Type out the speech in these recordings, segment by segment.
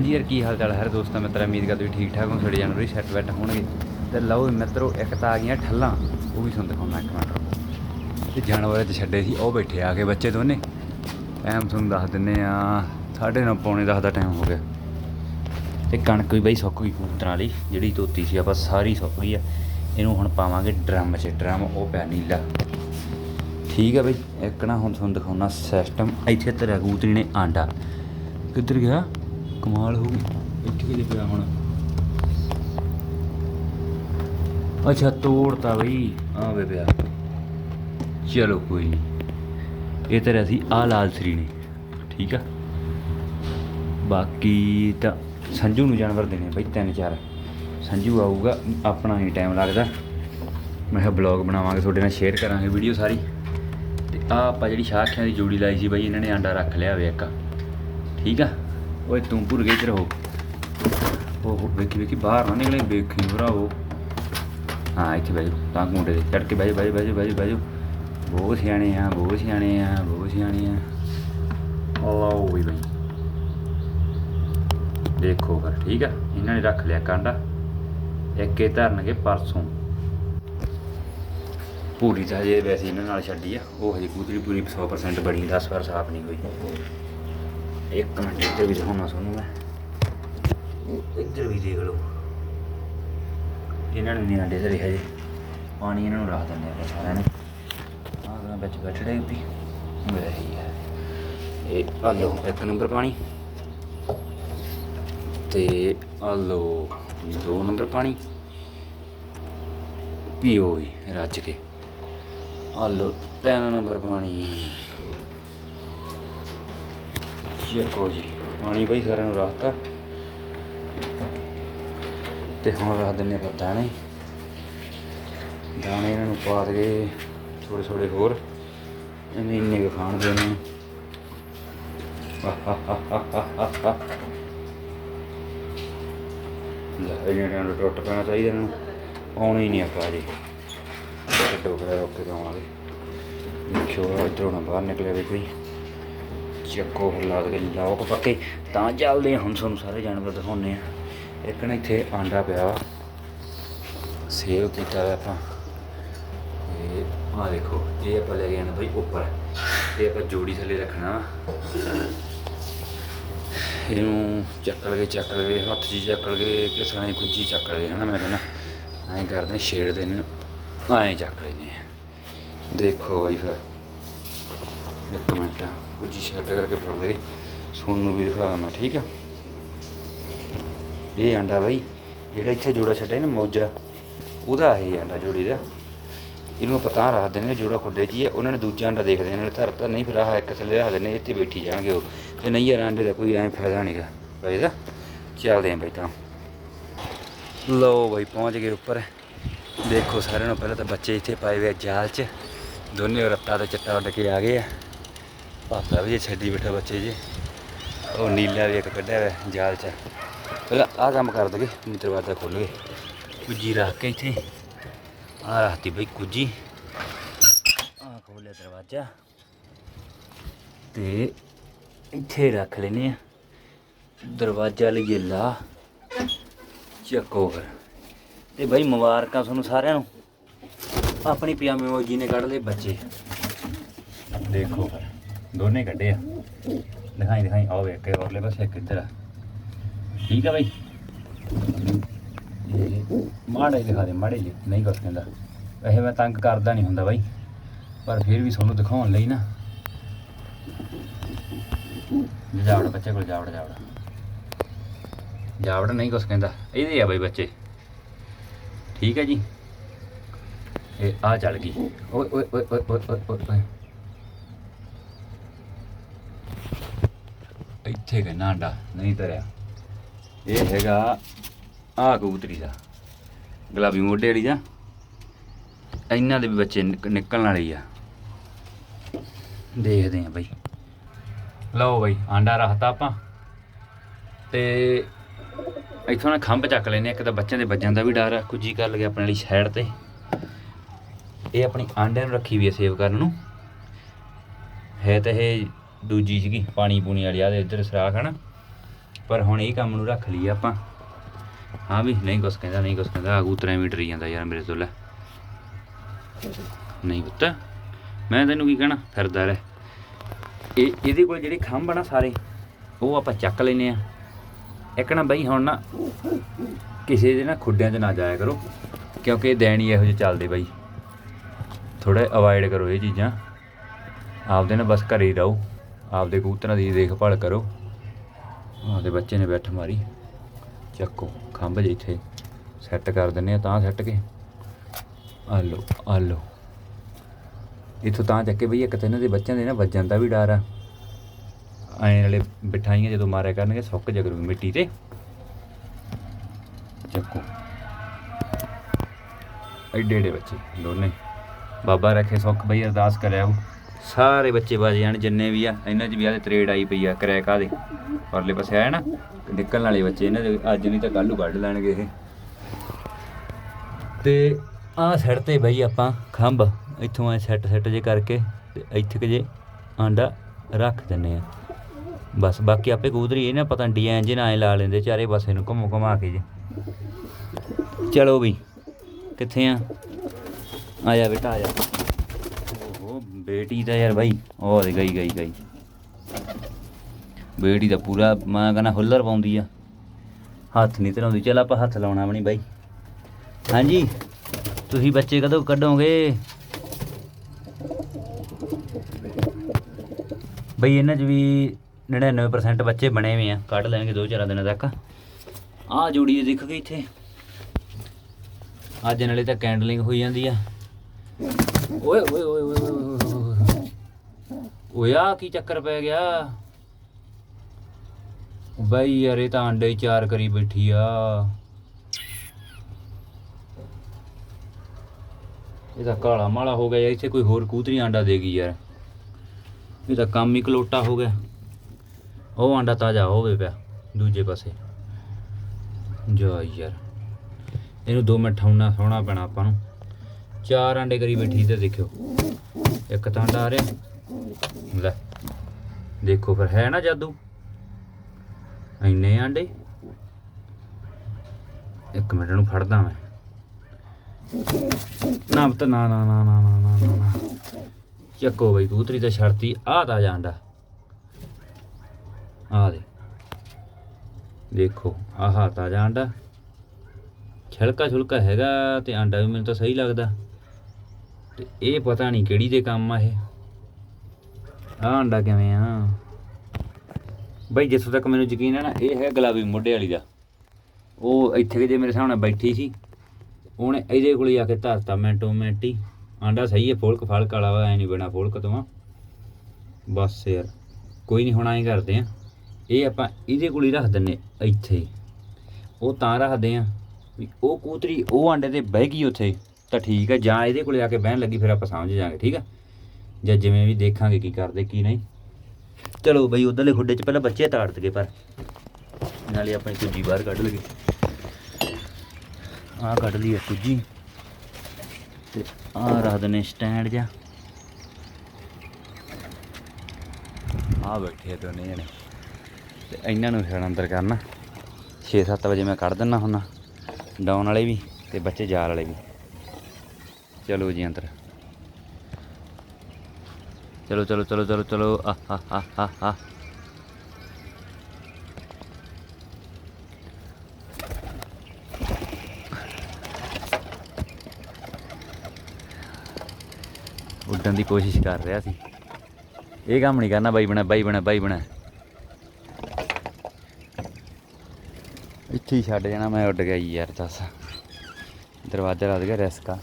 ਹਾਂਜੀ ਯਾਰ, ਕੀ ਹਾਲ ਚਾਲ ਹੈ ਦੋਸਤਾਂ ਮਿੱਤਰਾਂ ਉਮੀਦ ਕਰਦੇ ਵੀ ਠੀਕ ਠਾਕ ਹੋ ਸਾਡੇ ਜਾਨਵਰ ਵੀ ਸੈੱਟ ਬੈਠ ਹੋਣਗੇ। ਤੇ ਲਓ ਵੀ ਮਿੱਤਰੋ, ਇੱਕ ਤਾਂ ਆ ਗਈਆਂ ਠੱਲਾਂ, ਉਹ ਵੀ ਤੁਹਾਨੂੰ ਦਿਖਾਉਣਾ ਇੱਕ ਮਿੰਟ ਤੇ ਜਾਨਵਰ 'ਤੇ ਛੱਡੇ ਸੀ, ਉਹ ਬੈਠੇ ਆ ਕੇ ਬੱਚੇ ਦੋਨੇ। ਐਮ ਤੁਹਾਨੂੰ ਦੱਸ ਦਿੰਨੇ ਆ ਸਾਢੇ ਨੌ ਪੌਣੇ ਦਸ ਦਾ ਟਾਈਮ ਹੋ ਗਿਆ। ਤੇ ਕਣਕ ਵੀ ਬਈ ਸੁੱਕ ਗਈ ਕਬੂਤਰਾਂ ਲਈ ਜਿਹੜੀ ਧੋਤੀ ਸੀ, ਆਪਾਂ ਸਾਰੀ ਸੁੱਕ ਗਈ ਆ। ਇਹਨੂੰ ਹੁਣ ਪਾਵਾਂਗੇ ਡਰਮ 'ਚ, ਡਰਮ, ਉਹ ਪਿਆ ਨੀਲਾ। ਠੀਕ ਆ ਬਈ, ਇੱਕ ਨਾ ਹੁਣ ਤੁਹਾਨੂੰ ਦਿਖਾਉਣਾ ਸਿਸਟਮ ਇੱਥੇ ਤੇਰਾ ਕਬੂਤਰੀ ਨੇ ਆਂਡਾ। ਕਿੱਧਰ ਗਿਆ? ਕਮਾਲ ਹੋ ਗਈ। ਇੱਥੇ ਕਿਤੇ ਪਿਆ ਹੁਣ? ਅੱਛਾ ਤੋੜਤਾ ਬਈ। ਆ ਵੇ ਪਿਆ। ਚਲੋ ਕੋਈ ਨਹੀਂ ਇਹ ਤੇਰਾ ਸੀ ਆ ਲਾਲ ਸਰੀ ਨੇ। ਠੀਕ ਆ? ਬਾਕੀ ਤਾਂ ਸੰਜੂ ਨੂੰ ਜਾਨਵਰ ਦੇਣੇ ਬਈ ਤਿੰਨ ਚਾਰ। ਸੰਜੂ ਆਊਗਾ ਆਪਣਾ ਹੀ ਟਾਈਮ ਲੱਗਦਾ। ਮੈਂ ਕਿਹਾ ਬਲੌਗ ਬਣਾਵਾਂਗੇ ਤੁਹਾਡੇ ਨਾਲ ਸ਼ੇਅਰ ਕਰਾਂਗੇ ਵੀਡੀਓ ਸਾਰੀ। ਤੇ ਆ ਆਪਾਂ ਜਿਹੜੀ ਸ਼ਾਖਿਆਂ ਦੀ ਜੋੜੀ ਲਾਈ ਸੀ ਬਾਈ ਇਹਨਾਂ ਨੇ ਆਂਡਾ ਰੱਖ ਲਿਆ ਵੇ ਇੱਕ। ਠੀਕ ਆ? ਓਏ ਤੂੰ ਭੁਰ ਗਈ ਇੱਧਰ ਹੋ। ਉਹ ਵੇਖੀ ਵੇਖੀ, ਬਾਹਰ ਨਾ ਨਿਕਲੇ, ਵੇਖੀ ਭਰਾਵੋ। ਹਾਂ, ਇੱਥੇ ਬੈਜੋ ਤਾਂ ਮੁੰਡੇ ਦੇ ਚੜ ਕੇ ਬੈਜੋ ਬੈਜੋ ਬੈਜੋ ਬੈਜੋ ਬੈਜੋ ਬਹੁਤ ਸਿਆਣੇ ਆ, ਬਹੁਤ ਸਿਆਣੇ ਆ, ਬਹੁਤ ਸਿਆਣੇ ਆ। ਅੱਲਾਹ ਵੀ ਬਈ। ਦੇਖੋ ਫਿਰ, ਠੀਕ ਆ? ਇਹਨਾਂ ਨੇ ਰੱਖ ਲਿਆ ਕਾਂਡਾ। ਇੱਕ ਇਹ ਧਰਨਗੇ ਪਰਸੋਂ। ਪੂਰੀ ਤਾਂ ਜੇ ਵੈਸੇ ਇਹਨਾਂ ਨਾਲ ਛੱਡੀ ਆ। ਉਹ ਹਜੇ ਕੂਤਰੀ ਪੂਰੀ 100% ਬਣੀ 10 ਵਾਰ ਸਾਫ਼ ਨਹੀਂ ਹੋਈ। ਇੱਕ ਮਿੰਟ ਇੱਧਰ ਵੀ ਦਿਖਾਉਣਾ ਤੁਹਾਨੂੰ ਮੈਂ। ਇੱਧਰ ਵੀ ਦੇਖ ਲਓ। ਇਹਨਾਂ ਨੂੰ ਨਹੀਂ ਆਂਡੇ ਧਰੇ ਹਜੇ। ਪਾਣੀ ਇਹਨਾਂ ਨੂੰ ਰੱਖ ਦਿੰਦੇ ਆਪਾਂ ਸਾਰਿਆਂ ਨੇ। ਆਹ ਗਾਂ ਵਿੱਚ ਬੈਠੜੇ ਵੀ। ਵਹੀ ਹੈ ਇਹ ਆ ਲਓ ਇੱਕ ਨੰਬਰ ਪਾਣੀ। ਤੇ ਆ ਲਓ ਦੋ ਨੰਬਰ ਪਾਣੀ। ਪੀਓ ਵੀ ਰੱਜ ਕੇ। ਆ ਲਓ ਤਿੰਨ ਨੰਬਰ ਪਾਣੀ। ਚੱਕੋ ਜੀ, ਪਾਣੀ ਬਈ ਸਾਰਿਆਂ ਨੂੰ ਰੱਖਤਾ ਤੇ ਹੁਣ ਰੱਖ ਦਿੰਨੇ ਆਪਾਂ ਦਾਣੇ। ਦਾਣੇ ਇਹਨਾਂ ਨੂੰ ਪਾ ਦੇ ਥੋੜੇ ਥੋੜੇ ਹੋਰ। ਇਹਨੇ ਇੰਨੇ ਕੁ ਖਾਣ ਦੇ ਨੇ ਲੈ ਇਹਨਾਂ ਨੂੰ ਟੁੱਟ ਪੈਣਾ ਚਾਹੀਦਾ ਇਹਨਾਂ ਨੂੰ, ਆਉਣਾ ਹੀ ਨਹੀਂ ਆਪਾਂ ਜੀ ਛੱਡੋ ਫਿਰ, ਰੋਕ ਕੇ ਆਵਾਂਗੇ ਦੇਖਿਓ, ਇੱਧਰੋਂ ਨਾ ਬਾਹਰ ਨਿਕਲਿਆ ਵੀ ਕੋਈ। ਚੱਕੋ ਫਿਰ ਲਾ ਦੇ ਲੋਕ ਪੱਕੇ। ਤਾਂ ਚੱਲਦੇ ਹਾਂ, ਹੁਣ ਤੁਹਾਨੂੰ ਸਾਰੇ ਜਾਨਵਰ ਦਿਖਾਉਣੇ ਆ ਇੱਕ ਨਾ ਇੱਥੇ ਆਂਡਾ ਪਿਆ। ਵਾ ਸੇਵ ਕੀਤਾ ਹੋਇਆ ਆਪਾਂ। ਇਹ ਆ ਦੇਖੋ, ਇਹ ਆਪਾਂ ਲੈ ਗਏ ਨੇ ਬਈ ਉੱਪਰ। ਇਹ ਆਪਾਂ ਜੋੜੀ ਥੱਲੇ ਰੱਖਣਾ। ਇਹਨੂੰ ਚੱਕਲ ਕੇ ਚੱਕ ਕੇ ਹੱਥ 'ਚ ਚੱਕਲ ਕੇ ਕਿਸੇ ਨੇ ਕੁੰਜੀ ਚੱਕਲ ਕੇ ਹਨਾ ਮੈਂ ਕਹਿੰਦਾ। ਐਂ ਕਰਦੇ ਛੇੜ ਦੇ ਨੇ ਐਂ ਚੱਕ ਲੈਨੇ ਦੇਖੋ ਬਾਈ ਫਿਰ। ਇੱਕ ਮਿੰਟ। ਕੁੰਜੀ ਛੱਡ ਕਰਕੇ ਫੜ ਦੇ ਨੂੰ ਵੀ ਦਿਖਾ ਮੈਂ ਠੀਕ ਆ? ਇਹ ਆਂਡਾ ਬਾਈ, ਜਿਹੜਾ ਇੱਥੇ ਜੋੜਾ ਛੱਡਿਆ ਨਾ ਮੌਜਾ, ਉਹਦਾ ਇਹ ਆਂਡਾ ਜੋੜੀ ਦਾ। ਇਹਨੂੰ ਆਪਾਂ ਤਾਂ ਰੱਖਦੇ ਨੇ ਜੋੜਾ ਖੁੱਡੇ ਜੀ ਹੈ ਉਹਨਾਂ ਨੇ ਦੂਜਾ ਆਂਡਾ ਦੇਖਦੇ ਨੇ ਧਰਤਾ ਨਹੀਂ, ਫਿਰ ਆਹ ਇੱਕ ਥੱਲੇ ਰੱਖਦੇ ਨੇ ਇੱਥੇ ਬੈਠੀ ਜਾਣਗੇ ਉਹ। ਤੇ ਨਹੀਂ ਯਾਰ, ਆਂਡੇ ਦਾ ਕੋਈ ਐਂ ਫਾਇਦਾ ਨਹੀਂਗਾ ਬਾਈ ਦਾ, ਚੱਲਦੇ ਆਂ ਬਾਈ ਤਾਂ। ਲਓ ਬਾਈ, ਪਹੁੰਚ ਗਏ ਉੱਪਰ। ਦੇਖੋ ਸਾਰਿਆਂ ਨੂੰ ਪਹਿਲਾਂ ਤਾਂ ਬੱਚੇ ਇੱਥੇ ਪਾਏ ਹੋਏ ਜਾਲ 'ਚ। ਦੋਨੇ ਰੱਤਾ ਤੇ ਚੱਟਾ ਉੱਡ ਕੇ ਆ ਗਏ ਆ। ਪਾਪਾ ਵੀ ਇਹ ਛੱਡੀ ਬੈਠਾ ਬੱਚੇ ਜੀ। ਉਹ ਨੀਲਾ ਵੀ ਇੱਕ ਕੱਢਿਆ ਹੋਇਆ ਜਾਲ 'ਚ। ਪਹਿਲਾਂ ਆਹ ਕੰਮ ਕਰ ਦਗੇ ਦਰਵਾਜ਼ਾ ਖੋਲ ਗਏ ਕੁੱਜੀ ਰੱਖ ਕੇ ਇੱਥੇ। ਆ ਰੱਖਤੀ ਬਈ ਕੁੱਜੀ। ਆ ਖੋਲਿਆ ਦਰਵਾਜ਼ਾ। ਤੇ ਇੱਥੇ ਰੱਖ ਲੈਨੇ ਆ। ਦਰਵਾਜ਼ਾ ਲਈਏ ਲਾ। ਚੱਕੋ ਫਿਰ ਤੇ ਬਈ ਮੁਬਾਰਕਾਂ ਤੁਹਾਨੂੰ ਸਾਰਿਆਂ ਨੂੰ। ਆਪਣੀ ਪਿਆਮੇ ਮੋਜੀ ਨੇ ਕੱਢ ਲਏ ਬੱਚੇ। ਦੇਖੋ ਫਿਰ। ਦੋਨੇ ਕੱਢੇ ਆ। ਦਿਖਾਈ ਦਿਖਾਈ, ਆਓ ਵੇਖ ਕੇ ਔਰਲੇ ਪਾਸੇ ਇੱਕ ਇੱਧਰ ਆ। ਠੀਕ ਆ ਬਈ। ਮਾੜੇ ਦਿਖਾ ਦੇ, ਮਾੜੇ ਜੀ ਨਹੀਂ ਕੁਛ ਕਹਿੰਦਾ। ਵੈਸੇ ਮੈਂ ਤੰਗ ਕਰਦਾ ਨਹੀਂ ਹੁੰਦਾ ਬਾਈ, ਪਰ ਫਿਰ ਵੀ ਤੁਹਾਨੂੰ ਦਿਖਾਉਣ ਲਈ ਨਾ। ਜਾਵੜ, ਬੱਚੇ ਕੋਲ ਜਾਵੜ ਜਾਵੜ। ਜਾਵੜ ਨਹੀਂ ਕੁਛ ਕਹਿੰਦਾ। ਇਹਦੇ ਆ ਬਾਈ ਬੱਚੇ। ਠੀਕ ਹੈ ਜੀ। ਇਹ ਆ ਚੱਲ ਗਈ। ਓਏ ਓਏ ਓਏ ਓਏ ਓਏ ਓਏ। ਓਏ ਓਏ ਇੱਥੇ ਕਿ ਨਹੀਂ ਤਰਿਆ। ਇਹ ਹੈਗਾ ਆ ਕਬੂਤਰੀ ਦਾ। ਗੁਲਾਬੀ ਮੋਢੇ ਵਾਲੀ ਦਾ। ਇਹਨਾਂ ਦੇ ਵੀ ਬੱਚੇ ਨਿਕ- ਨਿਕਲਣ ਵਾਲੇ ਆ। ਦੇਖਦੇ ਆ ਬਈ। ਲਓ ਬਈ, ਆਂਡਾ ਰੱਖਤਾ ਆਪਾਂ। ਤੇ ਇੱਥੋਂ ਨਾ ਖੰਭ ਚੱਕ ਲੈਨੇ ਇੱਕ ਤਾਂ ਬੱਚਿਆਂ ਦੇ ਵੱਜਣ ਦਾ ਵੀ ਡਰ ਆ। ਕੁਝ ਹੀ ਕਰ ਲਗੇ ਆਪਣੇ ਵਾਲੀ ਸਾਈਡ ਤੇ। ਇਹ ਆਪਣੀ ਆਂਡਿਆਂ ਨੂੰ ਰੱਖੀ ਵੀ ਹੈ ਸੇਵ ਕਰਨ ਨੂੰ। ਹੈ ਤਾਂ ਇਹ ਦੂਜੀ ਸੀਗੀ, ਪਾਣੀ ਪੂਣੀ ਵਾਲੀ ਆ ਦੇ ਇੱਧਰ ਸਰਾਖ ਹਨ ਪਰ ਹੁਣ ਇਹ ਕੰਮ ਨੂੰ ਰੱਖ ਲਈ ਆਪਾਂ। ਹਾਂ ਵੀ, ਨਹੀਂ ਕੁਛ ਕਹਿੰਦਾ, ਨਹੀਂ ਕੁਛ ਕਹਿੰਦਾ ਆਗੂ ਤਰੇ ਮੀਟਰ ਡਰੀ ਜਾਂਦਾ ਯਾਰ ਮੇਰੇ ਤੋਂ ਲੈ। ਨਹੀਂ ਪੁੱਤ, ਮੈਂ ਤੈਨੂੰ ਕੀ ਕਹਿਣਾ? ਫਿਰਦਾ ਰਹਿ। ਇਹ, ਇਹਦੇ ਕੋਲ ਜਿਹੜੇ ਖੰਭ ਆ ਨਾ ਸਾਰੇ, ਉਹ ਆਪਾਂ ਚੱਕ ਲੈਨੇ ਆ। ਇੱਕ ਨਾ ਬਈ ਹੁਣ ਨਾ, ਕਿਸੇ ਦੇ ਨਾ ਖੁੱਡਿਆਂ 'ਚ ਨਾ ਜਾਇਆ ਕਰੋ, ਕਿਉਂਕਿ ਇਹ ਦੇਣੀ ਇਹੋ ਜਿਹੇ ਚੱਲਦੇ ਬਾਈ। ਥੋੜਾ ਅਵਾਇਡ ਕਰੋ ਇਹ ਚੀਜ਼ਾਂ। ਆਪਦੇ ਨਾ ਬਸ ਘਰੇ ਹੀ ਰਹੋ। ਆਪਦੇ ਕਬੂਤਰਾਂ ਦੀ ਦੇਖਭਾਲ ਕਰੋ। ਆਪਦੇ ਬੱਚੇ ਨੇ ਬੈਠ ਮਾਰੀ। ਚੱਕੋ, ਖੰਭ ਜੇ ਇੱਥੇ ਸੈੱਟ ਕਰ ਦਿੰਨੇ ਆ, ਤਾਂ ਸੈੱਟ ਕੇ। ਆ ਲਓ ਆ ਲਓ ਇਥੋਂ ਤਾਂ ਚੱਕੇ ਬਈ, ਇੱਕ ਤਾਂ ਇਹਨਾਂ ਦੇ ਬੱਚਿਆਂ ਦੇ ਨਾ ਵੱਜਣ ਦਾ ਵੀ ਡਰ ਆ। ਐਂ ਨਾਲੇ ਬਿਠਾਈਆਂ ਜਦੋਂ ਮਾਰਿਆ ਕਰਨਗੇ, ਸੁੱਕ ਜਾ ਮਿੱਟੀ ਤੇ। ਚੱਕੋ। ਐਡੇ ਐਡੇ ਬੱਚੇ, ਦੋਨੇ। ਬਾਬਾ ਰੱਖੇ ਸੁੱਖ ਬਈ, ਅਰਦਾਸ ਕਰਿਆ ਉਹ। ਸਾਰੇ ਬੱਚੇ ਬਚ ਜਾਣ, ਜਿੰਨੇ ਵੀ ਆ, ਇਹਨਾਂ 'ਚ ਵੀ ਆ ਤਰੇੜ ਆਈ ਪਈ ਆ ਕਰੈਕ ਆ ਦੇ ਪਰਲੇ ਪਾਸੇ ਆਇਆ ਨਾ, ਨਿਕਲਣ ਵਾਲੇ ਬੱਚੇ, ਇਹਨਾਂ ਦੇ ਅੱਜ ਨਹੀਂ ਤਾਂ ਕੱਲ ਨੂੰ ਵੱਢ ਲੈਣਗੇ ਇਹ। ਤੇ ਆਹ ਸੈੱਟ ਤੇ ਬਈ ਆਪਾਂ ਖੰਭ, ਇੱਥੋਂ ਐ ਸੈੱਟ ਸੈੱਟ ਜੇ ਕਰਕੇ ਤੇ ਇੱਥੇ ਕਿ ਜੇ ਆਂਡਾ ਰੱਖ ਦਿੰਨੇ ਆ। ਬਸ, ਬਾਕੀ ਆਪੇ ਕਬੂਤਰੀ ਇਹ ਨਾ ਪਤਾ ਡਿਜ਼ਾਈਨ ਜੇ ਨਾ ਲਾ ਲੈਂਦੇ, ਚਾਰੇ ਪਾਸੇ ਨੂੰ ਘੁੰਮ ਘੁਮਾ ਕੇ ਜੇ। ਚਲੋ ਵੀ ਕਿੱਥੇ ਆ? ਆ ਜਾ ਬੇਟਾ, ਆ ਜਾ। ਓਹੋ ਬੇਟੀ ਤਾਂ ਯਾਰ ਬਾਈ, ਉਹ ਦੇ ਗਈ ਗਈ ਗਈ। ਬੇਟੀ ਦਾ ਪੂਰਾ, ਮੈਂ ਕਹਿੰਦਾ ਹੁੱਲਰ ਪਾਉਂਦੀ ਆ। ਹੱਥ ਨਹੀਂ ਧਰਾਉਂਦੀ। ਚਲ ਆਪਾਂ ਹੱਥ ਲਾਉਣਾ ਵੀ ਨਹੀਂ ਬਾਈ। ਹਾਂਜੀ, ਤੁਸੀਂ ਬੱਚੇ ਕਦੋਂ ਕੱਢੋਗੇ? ਬਈ ਇਹਨਾਂ 'ਚ ਵੀ 99% ਬੱਚੇ ਬਣੇ ਹੋਏ ਆ। ਕੱਢ ਲੈਣਗੇ ਦੋ ਚਾਰ ਦਿਨਾਂ ਤੱਕ। ਆਹ ਜੋੜੀ ਦਿਖ ਗਈ ਇੱਥੇ। ਅੱਜ ਨਾਲੇ ਤਾਂ ਕੈਂਡਲਿੰਗ ਹੋਈ ਜਾਂਦੀ ਆ। ਓਏ ਓਏ ਓਏ ਓਏ। ਓਏ, ਆ ਕੀ ਚੱਕਰ ਪੈ ਗਿਆ? ਬਈ ਯਾਰ ਇਹ ਤਾਂ ਅੰਡੇ ਹੀ ਚਾਰ ਕਰੀ ਬੈਠੀ ਆ। ਇਹ ਤਾਂ ਕਾਲਾ ਮਾਲਾ ਹੋ ਗਿਆ ਇੱਥੇ ਕੋਈ ਹੋਰ ਕੂਤਰੀ ਆਂਡਾ ਦੇਗੀ ਯਾਰ। ਇਹ ਤਾਂ ਕੰਮ ਹੀ ਕਲੋਟਾ ਹੋ ਗਿਆ। ਉਹ ਆਂਡਾ ਤਾਜ਼ਾ ਹੋਵੇ ਪਿਆ ਦੂਜੇ ਪਾਸੇ। ਜਾ ਯਾਰ ਇਹਨੂੰ 2 ਮਿੰਟ ਠਾਉਣਾ ਸੋਹਣਾ ਪੈਣਾ ਆਪਾਂ ਨੂੰ। ਚਾਰ ਆਂਡੇ ਕਰੀ ਬੈਠੀ ਤੇ ਦੇਖਿਓ। ਇੱਕ ਤਾਂ ਆਂਡਾ ਆ ਰਿਹਾ। ਲੈ, ਦੇਖੋ ਫਿਰ ਹੈ ਨਾ ਜਾਦੂ। ਇੰਨੇ ਆਂਡੇ। ਇੱਕ ਮਿੰਟ ਨੂੰ ਫੜਦਾ ਮੈਂ। ਨਾ ਬਤ ਨਾ ਨਾ ਨਾ ਨਾ ਨਾ ਨਾ ਚੱਕੋ ਬਈ ਕੂਤਰੀ ਦਾ ਛੜਤੀ ਆ ਤਾਂ ਜਾਂਦਾ ਆ ਦੇ। ਦੇਖੋ, ਆਹ ਤਾਂ ਜਾਂਦਾ ਛਲਕਾ ਛੁਲਕਾ ਹੈਗਾ ਤੇ ਆਂਡਾ ਵੀ ਮੈਨੂੰ ਤਾਂ ਸਹੀ ਲੱਗਦਾ। ਤੇ ਇਹ ਪਤਾ ਨਹੀਂ ਕਿਹੜੀ ਦੇ ਕੰਮ ਆ ਇਹ। ਆਹ ਆਂਡਾ ਕਿਵੇਂ ਆ? ਬਈ ਜਿੱਥੋਂ ਤੱਕ ਮੈਨੂੰ ਯਕੀਨ ਹੈ ਨਾ, ਇਹ ਹੈ ਗੁਲਾਬੀ ਮੋਢੇ ਵਾਲੀ ਦਾ। ਉਹ ਇੱਥੇ ਜੇ ਮੇਰੇ ਸਾਹਮਣੇ ਬੈਠੀ ਸੀ, ਉਹਨੇ ਇਹਦੇ ਕੋਲ ਹੀ ਆ ਕੇ ਧਰਤਾ ਮੈਂਟੋ ਮਿੰਟ ਹੀ। ਆਂਡਾ ਸਹੀ ਹੈ, ਫੋਲਕ ਫਲਕ ਵਾਲਾ ਵਾ, ਐ ਨਹੀਂ ਬਣਾ ਫੋਲਕ ਤੋਂ। ਆ ਬਸ ਯਾਰ, ਕੋਈ ਨਹੀਂ ਹੁਣ ਐਂ ਕਰਦੇ ਆ। ਇਹ ਆਪਾਂ ਇਹਦੇ ਕੋਲ ਹੀ ਰੱਖ ਦਿੰਨੇ ਇੱਥੇ। ਉਹ ਤਾਂ ਰੱਖਦੇ ਆ ਵੀ ਉਹ ਕੂਤਰੀ, ਉਹ ਆਂਡੇ ਤੇ ਬਹਿ ਗਈ ਉੱਥੇ। ਤਾਂ ਠੀਕ ਹੈ ਜਾਂ ਇਹਦੇ ਕੋਲ ਜਾ ਕੇ ਬਹਿਣ ਲੱਗੀ, ਫਿਰ ਆਪਾਂ ਸਮਝ ਜਾਾਂਗੇ, ਠੀਕ ਆ? ਜਾਂ ਜਿਵੇਂ ਵੀ ਦੇਖਾਂਗੇ ਕੀ ਕਰਦੇ, ਕੀ ਨਹੀਂ। ਚਲੋ ਬਈ, ਉਧਰਲੇ ਖੁੱਡੇ 'ਚ ਪਹਿਲਾਂ ਬੱਚੇ ਤਾੜ ਦਗੇ ਪਰ ਨਾਲੇ ਆਪਣੀ ਕੁੱਜੀ ਬਾਹਰ ਕੱਢ ਲਗੇ ਆਹ ਕੱਢ ਲਈ ਹੈ ਕੁੱਜੀ ਤੇ ਆਹ ਰੱਖ ਦਨੇ ਸਟੈਂਡ ਜਾਂ ਆ ਬੈਠੇ ਦੋਨੇ ਜਣੇ। ਤੇ ਇਹਨਾਂ ਨੂੰ ਫਿਰ ਅੰਦਰ ਕਰਨਾ। 6-7 ਵਜੇ ਮੈਂ ਕੱਢ ਦਿੰਨਾ ਹੁੰਨਾ ਡਾਊਨ ਵਾਲੇ ਵੀ ਤੇ ਬੱਚੇ ਜਾਲ ਵਾਲੇ ਵੀ। ਚਲੋ ਜੀ ਅੰਦਰ। ਚਲੋ ਚਲੋ ਚਲੋ ਚਲੋ ਚਲੋ, ਆਹ ਹਾ ਹਾ ਹਾ ਉੱਡਣ ਦੀ ਕੋਸ਼ਿਸ਼ ਕਰ ਰਿਹਾ ਸੀ। ਇਹ ਕੰਮ ਨਹੀਂ ਕਰਨਾ, ਬਾਈ ਬਣਾ ਬਾਈ ਬਣਾ ਬਾਈ ਬਣਾ। ਇੱਥੇ ਹੀ ਛੱਡ ਜਾਣਾ, ਮੈਂ ਉੱਡ ਗਿਆ ਜੀ ਯਾਰ, ਦੱਸ। ਦਰਵਾਜ਼ਾ ਲੱਗ ਗਿਆ, ਰਿਸਕਾ।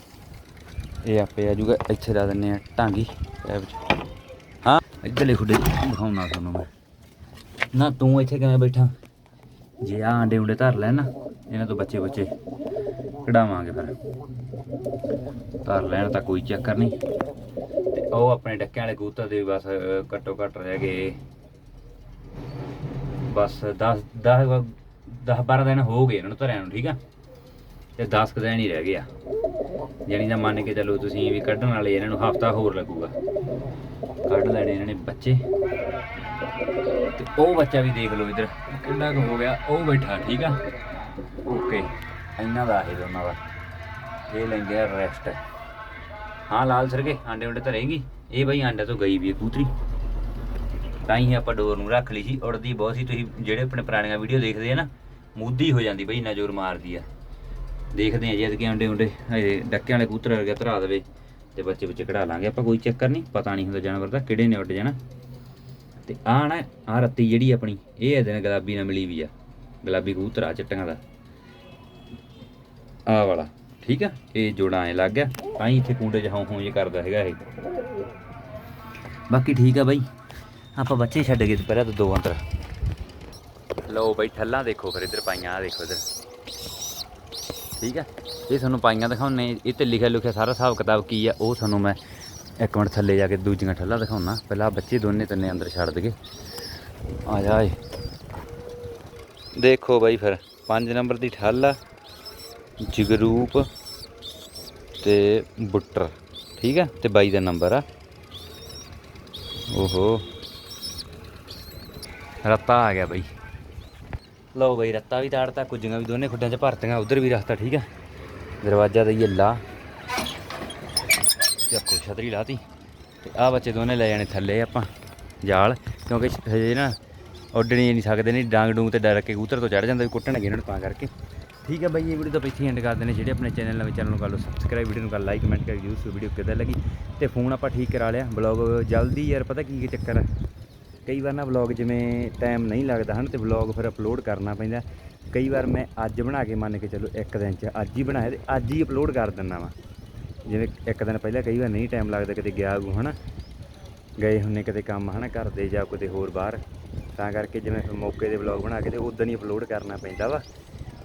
ਇਹ ਆਪੇ ਆ ਜੂਗਾ ਇੱਥੇ ਲਾ ਦਿੰਨੇ ਆ ਟਾਂਗੀ ਇਹ 'ਚ। ਇੱਧਰਲੇ ਖੁੱਡੇ ਦਿਖਾਉਣਾ ਤੁਹਾਨੂੰ ਮੈਂ। ਨਾ ਤੂੰ ਇੱਥੇ ਕਿਵੇਂ ਬੈਠਾ? ਜੇ ਆ ਆਂਡੇ ਉਂਡੇ ਧਰ ਲੈਣ ਨਾ ਇਹਨਾਂ ਤੋਂ ਬੱਚੇ ਬੱਚੇ ਕਢਾਵਾਂਗੇ ਫਿਰ। ਧਰ ਲੈਣ ਤਾਂ ਕੋਈ ਚੱਕਰ ਨਹੀਂ। ਤੇ ਉਹ ਆਪਣੇ ਡੱਕਿਆਂ ਵਾਲੇ ਕਬੂਤਰ ਦੇ ਬਸ ਅਹ, ਘੱਟੋ ਘੱਟ ਰਹਿ ਗਏ। ਬਸ 10 10 10 12 ਦਿਨ ਹੋ ਗਏ ਇਹਨਾਂ ਨੂੰ ਧਰਿਆਂ ਨੂੰ ਠੀਕ ਆ? ਤੇ 10 ਕੁ ਦਿਨ ਹੀ ਰਹਿ ਗਿਆ। ਜਾਣੀ ਦਾ ਮੰਨ ਕੇ ਚੱਲੋ ਤੁਸੀਂ ਵੀ ਕੱਢਣ ਵਾਲੇ ਇਹਨਾਂ ਨੂੰ ਹਫਤਾ ਹੋਰ ਲੱਗੂਗਾ। ਕੱਢ ਲੈਣੇ ਇਹਨਾਂ ਨੇ ਬੱਚੇ। ਤੇ ਉਹ ਬੱਚਾ ਵੀ ਦੇਖ ਲਓ ਇਧਰ, ਕਿੰਨਾ ਕੁ ਹੋ ਗਿਆ, ਉਹ ਬੈਠਾ, ਠੀਕ ਆ? ਓਕੇ ਇਹਨਾਂ ਦਾ ਇਹ ਦੋਨਾਂ ਦਾ। ਇਹ ਲੈਂਦੇ ਆ ਰੈਸਟ ਹਾਂ, ਲਾਲ ਸਰਗੇ, ਆਂਡੇ ਉਂਡੇ ਤਾਂ ਰਹੇਗੀ। ਇਹ ਬਈ ਆਂਡਾ ਤੋਂ ਗਈ ਵੀ ਹੈ ਕੂਤਰੀ। ਤਾਂ ਹੀ ਆਪਾਂ ਡੋਰ ਨੂੰ ਰੱਖ ਲਈ ਸੀ, ਉੜਦੀ ਬਹੁਤ ਸੀ। ਤੁਸੀਂ ਜਿਹੜੇ ਆਪਣੇ ਪੁਰਾਣੀਆਂ ਵੀਡੀਓ ਦੇਖਦੇ ਆ ਨਾ, ਮੁੱਦੀ ਹੋ ਜਾਂਦੀ ਬਈ ਇੰਨਾ ਜ਼ੋਰ ਮਾਰਦੀ ਆ। ਦੇਖਦੇ ਆ ਜੀ ਅਦਕੇ ਆਂਡੇ ਉਂਡੇ ਇਹ ਡੱਕਿਆਂ ਵਾਲੇ ਕੂਤਰ ਵਰਗਾ ਧਰਾ ਦੇਵੇ ਤੇ ਬੱਚੇ ਬੱਚੇ ਕਢਾ ਲਾਂਗੇ। ਆਪਾਂ ਕੋਈ ਚੱਕਰ ਨਹੀਂ, ਪਤਾ ਨਹੀਂ ਹੁੰਦਾ ਜਾਨਵਰ ਦਾ ਕਿਹੜੇ ਨੇ ਉੱਡ ਜਾਣਾ। ਤੇ ਆ ਨਾ ਆ ਰੱਤੀ ਜਿਹੜੀ ਆਪਣੀ, ਇਹ ਇਹਦੇ ਨਾਲ ਗੁਲਾਬੀ ਨਾਲ ਮਿਲੀ ਵੀ ਆ, ਗੁਲਾਬੀ ਕਬੂਤਰ ਆ, ਚਿੱਟੀਆਂ ਦਾ। ਆ ਵਾਲਾ, ਠੀਕ ਆ? ਇਹ ਜੋੜਾ ਐ ਲੱਗ ਗਿਆ, ਤਾਂ ਹੀ ਇੱਥੇ ਕੁੰਡੇ 'ਚ ਹੌਂ ਹੌਂ ਜੇ ਕਰਦਾ ਹੈਗਾ ਇਹ। ਬਾਕੀ ਠੀਕ ਆ ਬਾਈ, ਆਪਾਂ ਬੱਚੇ ਛੱਡ ਗਏ ਦੁਪਹਿਰਾਂ ਤੋਂ ਦੋ ਅੰਦਰ। ਲਓ ਬਾਈ, ਠੱਲਾਂ ਦੇਖੋ ਫਿਰ ਇੱਧਰ ਪਾਈਆਂ ਆ ਦੇਖੋ ਇੱਧਰ। ਠੀਕ ਹੈ? ਇਹ ਤੁਹਾਨੂੰ ਪਾਈਆਂ ਦਿਖਾਉਣੇ, ਇਹ ਤੇ ਲਿਖਿਆ ਲੁਖਿਆ ਸਾਰਾ ਹਿਸਾਬ ਕਿਤਾਬ ਕੀ ਆ, ਉਹ ਤੁਹਾਨੂੰ ਮੈਂ ਇੱਕ ਮਿੰਟ ਥੱਲੇ ਜਾ ਕੇ ਦੂਜੀਆਂ ਠੱਲਾਂ ਦਿਖਾਉਣਾ। ਪਹਿਲਾਂ ਬੱਚੇ ਦੋਨੇ ਤਿੰਨੇ ਅੰਦਰ ਛੱਡ ਦਗੇ ਆ ਜਾ ਏ ਦੇਖੋ ਬਾਈ ਫਿਰ 5 ਨੰਬਰ ਦੀ ਠੱਲ ਆ, ਜਗਰੂਪ ਤੇ ਬੁੱਟਰ, ਠੀਕ ਹੈ? ਤੇ ਬਾਈ ਦਾ ਨੰਬਰ ਆ। ਓਹੋ। ਰੱਤਾ ਆ ਗਿਆ ਬਾਈ। ਲਓ ਬਈ, ਰੱਤਾ ਵੀ ਤਾੜਤਾ, ਕੁੱਜੀਆਂ ਵੀ ਦੋਨੇ ਖੁੱਡਾਂ 'ਚ ਭਰਤੀਆਂ, ਉਧਰ ਵੀ ਰਸਤਾ ਠੀਕ ਆ। ਦਰਵਾਜ਼ਾ ਦਾ ਯੱਲਾ ਚੱਕੋ ਛਤਰੀ ਲਾਤੀ। ਤੇ ਆ ਬੱਚੇ ਦੋਨੇ ਲੈ ਜਾਣੇ ਥੱਲੇ ਆਪਾਂ, ਜਾਲ, ਕਿਉਂਕਿ ਹਜੇ ਨਾ ਉੱਡਣੀ ਨਹੀਂ ਸਕਦੇ, ਨਹੀਂ ਡਾਂਗ ਡੂੰਗ ਤੇ ਡਰ ਕੇ ਕਬੂਤਰ ਤੋਂ ਚੜ ਜਾਂਦਾ ਵੀ ਕੁੱਟਣਗੇ ਇਹਨਾਂ ਨੂੰ ਤਾਂ ਕਰਕੇ। ਠੀਕ ਹੈ ਬਾਈ, ਇਹ ਵੀਡੀਓ ਤਾਂ ਇੱਥੇ ਐਂਡ ਕਰਦੇ ਨੇ। ਜਿਹੜੇ ਆਪਣੇ ਚੈਨਲ ਨਵੇਂ ਚੈਨਲ ਨੂੰ ਕਰ ਲਓ ਸਬਸਕ੍ਰਾਈਬ ਵੀਡੀਓ ਨੂੰ ਕਰ ਲਾਈਕ ਕਮੈਂਟ ਕਰਕੇ ਜਰੂਰ ਵੀਡੀਓ ਕਿੱਦਾਂ ਲੱਗੀ? ਤੇ ਫੋਨ ਆਪਾਂ ਠੀਕ ਕਰਾ ਲਿਆ। ਬਲੌਗ ਜਲਦੀ ਯਾਰ, ਪਤਾ ਕੀ ਕੀ ਚੱਕਰ ਹੈ ਕਈ ਵਾਰ ਨਾ ਵਲੌਗ ਜਿਵੇਂ ਟਾਈਮ ਨਹੀਂ ਲੱਗਦਾ ਹਨ ਤੇ ਵਲੌਗ ਫਿਰ ਅਪਲੋਡ ਕਰਨਾ ਪੈਂਦਾ। ਕਈ ਵਾਰ ਮੈਂ ਅੱਜ ਬਣਾ ਕੇ ਮੰਨ ਕੇ ਚੱਲੋ ਇੱਕ ਦਿਨ 'ਚ ਅੱਜ ਹੀ ਬਣਾਇਆ ਤੇ ਅੱਜ ਹੀ ਅਪਲੋਡ ਕਰ ਦਿੰਦਾ ਵਾਂ। ਜਿਵੇਂ ਇੱਕ ਦਿਨ ਪਹਿਲਾਂ ਕਈ ਵਾਰ ਨਹੀਂ ਟਾਈਮ ਲੱਗਦਾ ਕਿਤੇ ਗਿਆ ਗੂ ਹਨਾ। ਗਏ ਹੁੰਨੇ ਕਿਤੇ ਕੰਮ, ਹਨਾ, ਘਰ ਦੇ ਜਾਂ ਕਿਤੇ ਹੋਰ ਬਾਹਰ। ਤਾਂ ਕਰਕੇ ਜਿਵੇਂ ਫਿਰ ਮੌਕੇ ਦੇ ਵਲੌਗ ਬਣਾ ਕੇ ਤੇ ਉਦੋਂ ਹੀ ਅਪਲੋਡ ਕਰਨਾ ਪੈਂਦਾ ਵਾ।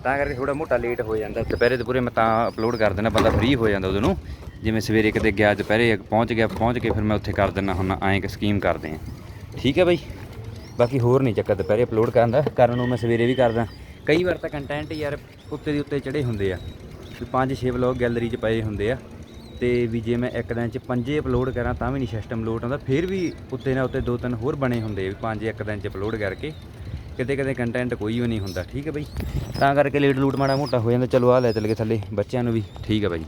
ਤਾਂ ਕਰਕੇ ਥੋੜਾ ਮੋਟਾ ਲੇਟ ਹੋ ਜਾਂਦਾ। ਦੁਪਹਿਰੇ ਤੇ ਪੂਰੇ ਮੈਂ ਤਾਂ ਅਪਲੋਡ ਕਰ ਦਿੰਦਾ ਬੰਦਾ ਫ੍ਰੀ ਹੋ ਜਾਂਦਾ ਉਦੋਂ ਨੂੰ ਜਿਵੇਂ ਸਵੇਰੇ ਕਿਤੇ ਗਿਆ, ਦੁਪਹਿਰੇ ਪਹੁੰਚ ਗਿਆ, ਪਹੁੰਚ ਕੇ ਫਿਰ ਮੈਂ ਉੱਥੇ ਕਰ ਦਿੰਦਾ ਹੁਣ ਐਂ ਇੱਕ ਸਕੀਮ ਕਰਦੇ ਆ। ਠੀਕ ਹੈ ਬਾਈ। ਬਾਕੀ ਹੋਰ ਨਹੀਂ ਚੱਕਰ ਦੁਪਹਿਰੇ ਅਪਲੋਡ ਕਰਨ ਦਾ। ਕਰਨ ਨੂੰ ਮੈਂ ਸਵੇਰੇ ਵੀ ਕਰਦਾ। ਕਈ ਵਾਰ ਤਾਂ ਕੰਟੈਂਟ ਯਾਰ ਉੱਤੇ ਦੀ ਉੱਤੇ ਚੜੇ ਹੁੰਦੇ ਆ। ਵੀ ਪੰਜ ਛੇ ਵਲੌਗ ਗੈਲਰੀ 'ਚ ਪਏ ਹੁੰਦੇ ਆ। ਤੇ ਵੀ ਜੇ ਮੈਂ ਇੱਕ ਦਿਨ 'ਚ ਪੰਜੇ ਅਪਲੋਡ ਕਰਾਂ ਤਾਂ ਵੀ ਨਹੀਂ ਸਿਸਟਮ ਲੋਡ ਆਉਂਦਾ। ਫਿਰ ਵੀ ਉੱਤੇ ਨਾ ਉੱਤੇ ਦੋ ਤਿੰਨ ਹੋਰ ਬਣੇ ਹੁੰਦੇ ਵੀ ਪੰਜ ਇੱਕ ਦਿਨ 'ਚ ਅਪਲੋਡ ਕਰਕੇ। ਕਿਤੇ ਕਿਤੇ ਕੰਟੈਂਟ ਕੋਈ ਵੀ ਨਹੀਂ ਹੁੰਦਾ। ਠੀਕ ਹੈ ਬਾਈ। ਤਾਂ ਕਰਕੇ ਲੇਟ ਲੂਟ ਮਾੜਾ ਮੋਟਾ ਹੋ ਜਾਂਦਾ। ਚਲੋ ਆ ਲੈ ਚੱਲ ਗਏ ਥੱਲੇ। ਬੱਚਿਆਂ ਨੂੰ ਵੀ। ਠੀਕ ਹੈ ਬਾਈ।